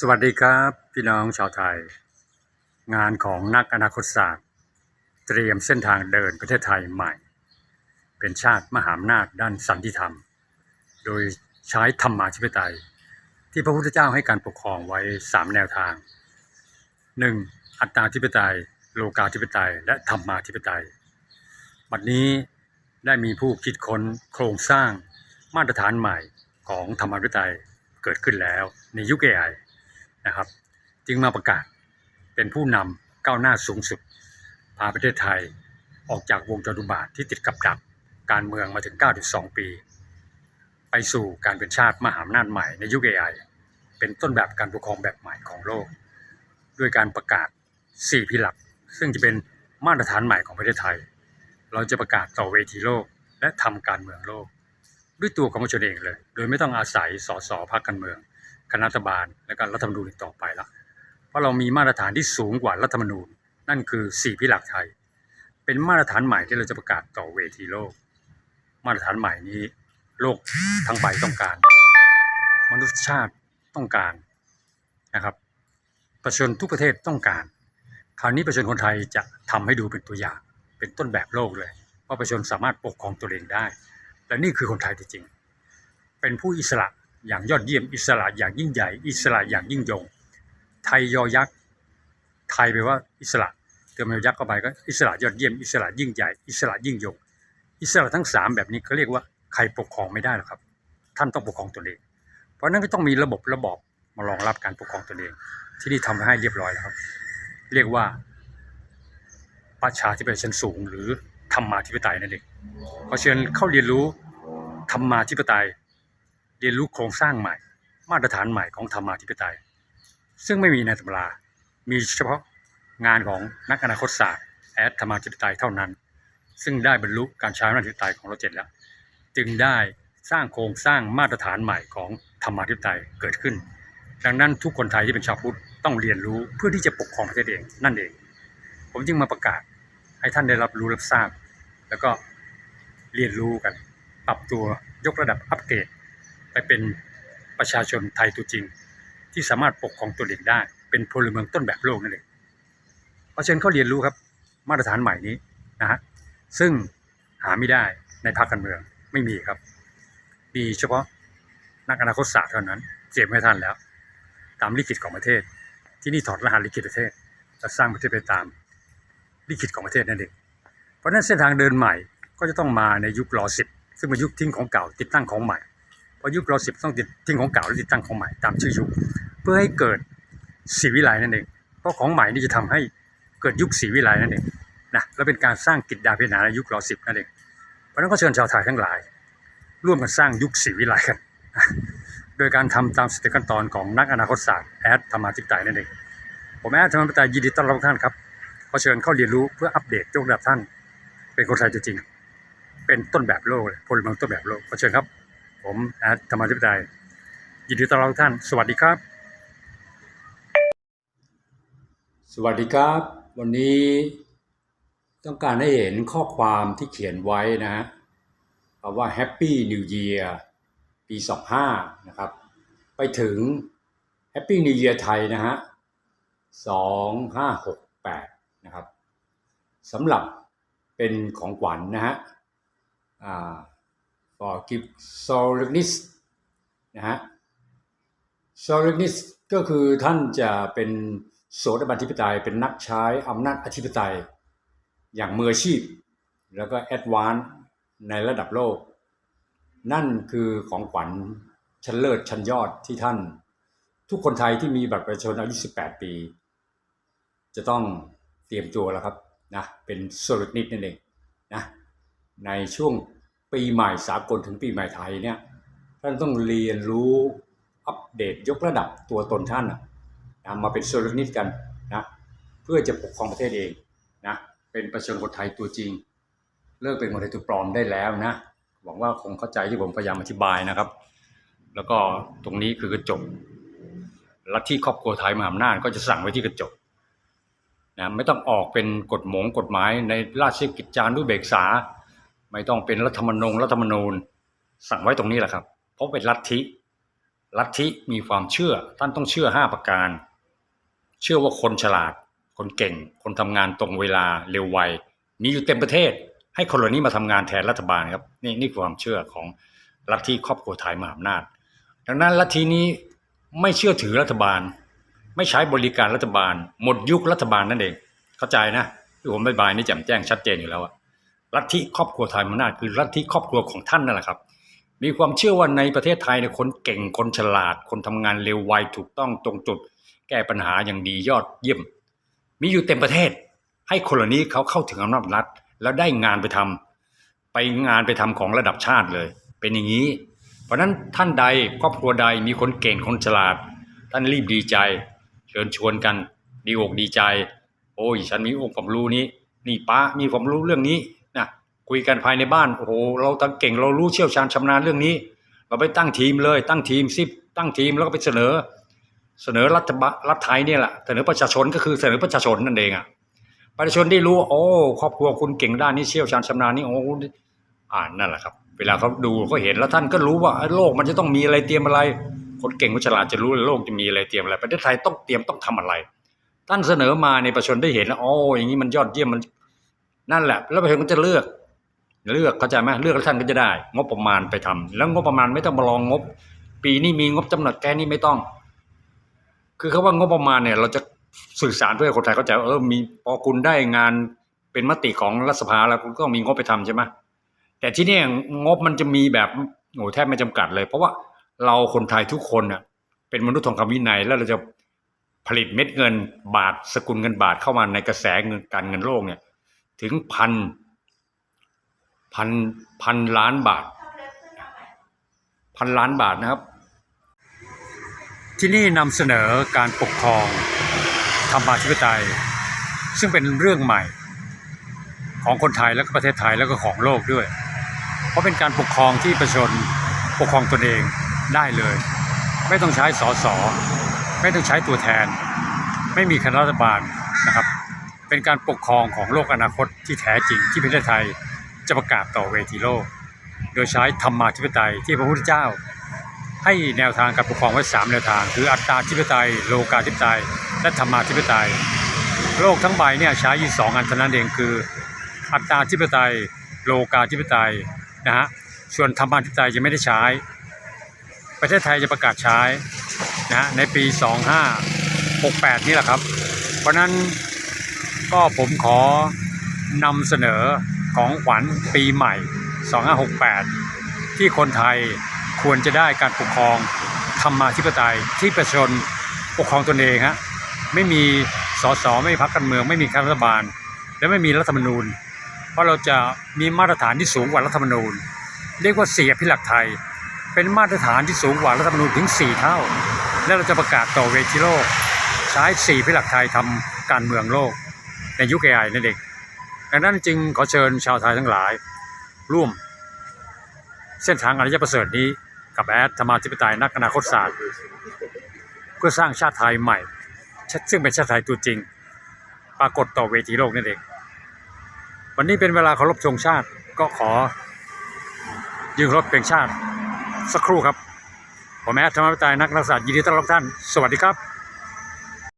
สวัสดีครับพี่น้องชาวไทย งานของนักอนาคตศาสตร์ เตรียมเส้นทางเดินประเทศไทยใหม่ เป็นชาติมหาอำนาจด้านสันติธรรม โดยใช้ธรรมาธิปไตย ที่พระพุทธเจ้าให้การปกครองไว้ 3 แนวทาง 1. อัตตาธิปไตย โลกาธิปไตย และธรรมาธิปไตย บัดนี้ได้มีผู้คิดค้นโครงสร้างมาตรฐานใหม่ของธรรมาธิปไตยเกิดขึ้นแล้วในยุค AI นะครับ จึงมาประกาศเป็นผู้นำก้าวหน้าสูงสุด พาประเทศไทยออกจากวงจรุบาทที่ติดกับดักการเมืองมาถึง 92 ปี ไปสู่การเป็นชาติมหาอำนาจใหม่ในยุค AI เป็นต้นแบบการปกครองแบบใหม่ของโลก ด้วยการประกาศ 4 พิหลัก ซึ่งจะเป็นมาตรฐานใหม่ของประเทศไทย เราจะประกาศต่อเวทีโลกและทำการเมืองโลก ด้วยตัวของประชาชนเองเลย โดยไม่ต้องอาศัยสสพรรคการเมือง คณะรัฐบาลและก็รัฐธรรมนูญต่อไปละเพราะเรามีมาตรฐานที่สูงกว่ารัฐธรรมนูญ นั่นคือ4พิหลักไทย เป็นมาตรฐานใหม่ที่เราจะประกาศต่อเวทีโลก มาตรฐานใหม่นี้ โลกทั้งใบต้องการ มนุษยชาติต้องการนะครับ ประชาชนทุกประเทศต้องการ คราวนี้ประชาชนคนไทยจะทำให้ดูเป็นตัวอย่าง เป็นต้นแบบโลกเลยว่าประชาชนสามารถปกครองตัวเองได้ และนี่คือคนไทยจริงๆเป็นผู้อิสระ อย่างยอดเยี่ยมอิสระอย่างยิ่งใหญ่ อิสระอย่างยิ่งยง ไทยยอยักษ์ไทยแปลว่าอิสระเติมยอยักษ์เข้าไปก็อิสระยอดเยี่ยมอิสระยิ่งใหญ่ อิสระยิ่งยง อิสระทั้งสามแบบนี้เขาเรียกว่าใครปกครองไม่ได้หรอกครับ ท่านต้องปกครองตนเอง เพราะนั้นก็ต้องมีระบบระบอบมารองรับการปกครองตนเอง ที่นี่ทำไว้ให้เรียบร้อยแล้วครับ เรียกว่าประชาธิปไตยชั้นสูง หรือธรรมาธิปไตยนั่นเองขอเชิญเข้าเรียนรู้ธรรมาธิปไตย เรียนรู้โครงสร้างใหม่ มาตรฐานใหม่ของธรรมาธิปไตย ซึ่งไม่มีในตำรา มีเฉพาะงานของนักอนาคตศาสตร์แอดธรรมาธิปไตยเท่านั้น ซึ่งได้บรรลุการใช้อำนาจธิปไตยของเราเจ็ดแล้ว จึงได้สร้างโครงสร้างมาตรฐานใหม่ของธรรมาธิปไตยเกิดขึ้น ดังนั้นทุกคนไทยที่เป็นชาวพุทธต้องเรียนรู้เพื่อที่จะปกครองประเทศเองนั่นเอง ผมจึงมาประกาศให้ท่านได้รับรู้รับทราบ แล้วก็เรียนรู้กัน ปรับตัวยกระดับอัปเกรด ไปเป็นประชาชนไทยตัวจริง ที่สามารถปกครองตัวเองได้ เป็นพลเมืองต้นแบบโลกนั่นเองเพราะฉะนั้นเขาเรียนรู้ครับมาตรฐานใหม่นี้นะฮะซึ่งหาไม่ได้ในภาคการเมืองไม่มีครับ มีเฉพาะนักอนาคตศาสตร์เท่านั้นเตรียมให้ท่านแล้ว ตามลิขิตของประเทศ ที่นี่ถอดรหัสลิขิตประเทศและสร้างประเทศไปตามลิขิตของประเทศนั่นเองเพราะฉะนั้นเส้นทางเดินใหม่ก็จะต้องมาในยุครอสิบซึ่งเป็นยุคทิ้งของเก่าติดตั้งของใหม่ พายุครอสิบต้องติดทิ้งของเก่าและติดตั้งของใหม่ตามชื่อยุคเพื่อให้เกิดสีวิไลนั่นเองเพราะของใหม่นี่จะทำให้เกิดยุคสีวิไลนั่นเองนะและเป็นการสร้างกิจดาพินาในยุครอสิบนั่นเองเพราะนั้นก็เชิญชาวไทยทั้งหลาย ร่วมกันสร้างยุคสีวิไลกันโดยการทำตามสเต็ปขั้นตอนของนักอนาคตศาสตร์แอดธรรมาธิปไตยนั่นเองผมแอดธรรมาธิปไตยยินดีต้อนรับทุกท่านครับขอเชิญเข้าเรียนรู้เพื่ออัปเดตยกระดับท่าน เป็นคนไทยจริงเป็นต้นแบบโลกเลยพลเมืองต้นแบบโลกขอเชิญครับ ผมแอดธรรมธิปไตยยินดีต้อนรับทุกท่าน สวัสดีครับ สวัสดีครับ วันนี้ต้องการให้เห็นข้อความที่เขียนไว้นะฮะคำว่า Happy New Year ปี 25 นะครับ ไปถึง Happy New Year ไทยนะฮะ 2568 นะครับสำหรับเป็นของขวัญนะฮะอ่า for gift solemnis นะฮะ solemnis ก็คือท่านจะเป็นโสดาบันธิปไตยเป็นนักใช้อำนาจอธิปไตย อย่างมืออาชีพ แล้วก็แอดวานซ์ในระดับโลก นั่นคือของขวัญชั้นเลิศชั้นยอดที่ท่าน ทุกคนไทยที่มีบัตรประชาชนอายุ 18 ปี จะต้องเตรียมตัวแล้วครับนะเป็นโซลิดนิดนั่นเองนะในช่วง ปีใหม่สากลถึงปีใหม่ไทยเนี่ยท่านต้องเรียนรู้อัปเดตยกระดับตัวตนท่านนะมาเป็นโซลินิดกันนะเพื่อจะปกครองประเทศเองนะเป็นประชาชนคนไทยตัวจริง เลิกเป็นคนไทยตัวปลอมได้แล้วนะหวังว่าคงเข้าใจที่ผมพยายามอธิบายนะครับ แล้วก็ตรงนี้คือกระจกลัทธิครอบครัวไทยมหาอำนาจก็จะสั่งไว้ที่กระจกนะไม่ต้องออกเป็นกฎหมงกฎหมายในราชกิจจานุเบกษา ไม่ต้องเป็นรัฐธรรมนูญรัฐธรรมนูญ สั่งไว้ตรงนี้แหละครับ เพราะเป็นลัทธิ ลัทธิมีความเชื่อ ท่านต้องเชื่อห้าประการ เชื่อว่าคนฉลาด คนเก่ง คนทำงานตรงเวลาเร็วไวมีอยู่เต็มประเทศ ให้คนเหล่านี้มาทำงานแทนรัฐบาลครับ นี่นี่คือความเชื่อของลัทธิครอบครัวไทยมหาอำนาจ ดังนั้นลัทธินี้ไม่เชื่อถือรัฐบาล ไม่ใช้บริการรัฐบาล หมดยุครัฐบาลนั่นเอง เข้าใจนะที่ผมบายบายนี่แจ่มแจ้งชัดเจนอยู่แล้วอะ ลัทธิครอบครัวไทยมานาจคือลัทธิครอบครัวของท่านนั่นแหละครับ มีความเชื่อว่าในประเทศไทยเนี่ยคนเก่งคนฉลาด คนทำงานเร็วไวถูกต้องตรงจุด แก้ปัญหาอย่างดียอดเยี่ยม มีอยู่เต็มประเทศ ให้คนเหล่านี้เขาเข้าถึงอำนาจรัฐ แล้วได้งานไปทำไปงานไปทำของระดับชาติเลย เป็นอย่างนี้ เพราะฉะนั้นท่านใดครอบครัวใดมีคนเก่งคนฉลาด ท่านรีบดีใจ เชิญชวนกัน ดีอกดีใจ โอ้ยฉันมีองค์ความรู้นี้นี่ป้ามีความรู้เรื่องนี้ คุยกันภายในบ้านโอ้โหเราตั้งเก่งเรารู้เชี่ยวชาญชำนาญเรื่องนี้ เราไปตั้งทีมเลย ตั้งทีมซิตั้งทีมแล้วก็ไปเสนอ เสนอรัฐบาลรัฐไทยเนี่ยแหละเสนอประชาชนก็คือเสนอประชาชนนั่นเองอะประชาชนได้รู้โอ้ครอบครัวคุณเก่งด้านนี้เชี่ยวชาญชำนาญนี่โอ้อ่านนั่นแหละครับ เวลาเขาดูเขาเห็นแล้วท่านก็รู้ว่าโลกมันจะต้องมีอะไรเตรียมอะไร คนเก่งคนฉลาดจะรู้เลยโลกจะมีอะไรเตรียมอะไรประเทศไทยต้องเตรียมต้องทำอะไรท่านเสนอมาในประชาชนได้เห็นแล้วโอ้อย่างนี้มันยอดเยี่ยมมันนั่นแหละ แล้วประชาชนก็จะเลือก เลือกเข้าใจไหมเลือกแล้วท่านก็จะได้ งบประมาณไปทำแล้วงบประมาณไม่ต้องมาลองงบ ปีนี้มีงบจำหนดแค่นี้ไม่ต้อง คือเขาว่างบประมาณเนี่ย เราจะสื่อสารเพื่อคนไทยเข้าใจเออมีพอคุณได้งานเป็นมติของรัฐสภาแล้วคุณก็ต้องมีงบไปทำใช่ไหมแต่ที่นี่งบมันจะมีแบบโอ้แทบไม่จำกัดเลย เพราะว่าเราคนไทยทุกคนน่ะเป็นมนุษย์ทองคำวินัยแล้วเราจะผลิตเม็ดเงินบาทสกุลเงินบาทเข้ามาในกระแสเงินการเงินโลกเนี่ย ถึงพัน พันพันล้านบาท พันล้านบาทนะครับ ที่นี่นำเสนอการปกครองธรรมาธิปไตย ซึ่งเป็นเรื่องใหม่ ของคนไทยแล้วก็ประเทศไทยแล้วก็ของโลกด้วย เพราะเป็นการปกครองที่ประชาชนปกครองตนเองได้เลย ไม่ต้องใช้สอสอไม่ต้องใช้ตัวแทน ไม่มีคณะรัฐบาลนะครับ เป็นการปกครองของโลกอนาคตที่แท้จริงที่ประเทศไทย จะประกาศต่อเวทีโลก โดยใช้ธรรมาธิปไตยที่พระพุทธเจ้า ให้แนวทางการปกครองไว้สามแนวทาง คืออัตตาธิปไตย โลกาธิปไตย และธรรมาธิปไตย โลกทั้งใบเนี่ยใช้อยู่สองอันเท่านั้นเองคือ อัตตาธิปไตย โลกาธิปไตยนะฮะส่วนธรรมาธิปไตยจะไม่ได้ใช้ ประเทศไทยจะประกาศใช้นะฮะในปี 2568 นี่แหละครับ เพราะนั้นก็ผมขอนำเสนอ ของขวัญปีใหม่ 2568 ที่คนไทยควรจะได้การปกครองธรรมาธิปไตยที่ประชาชนปกครองตนเองฮะไม่มีสสไม่มีพรรคการเมือง ไม่มีรัฐบาล และไม่มีรัฐธรรมนูญ เพราะเราจะมีมาตรฐานที่สูงกว่ารัฐธรรมนูญ เรียกว่าเสี่อภิลักไทย เป็นมาตรฐานที่สูงกว่ารัฐธรรมนูญถึง 4 เท่า และเราจะประกาศต่อเวทีโลก ใช้สี่อภิลักไทยทำการเมืองโลก ในยุคเอไอนั่นเอง ดังนั้นจึงขอเชิญชาวไทยทั้งหลาย ร่วม เส้นทางอารยประเสริฐนี้กับแอดธรรมาธิปไตยนักอนาคตศาสตร์ เพื่อสร้างชาติไทยใหม่ ซึ่งเป็นชาติไทยตัวจริง ปรากฏต่อเวทีโลกนั่นเอง วันนี้เป็นเวลาเคารพธงชาติก็ขอ ยืนเคารพเพลงชาติ สักครู่ครับ ผมแอดธรรมาธิปไตยนักรักษายินดีต้อนรับท่าน สวัสดีครับ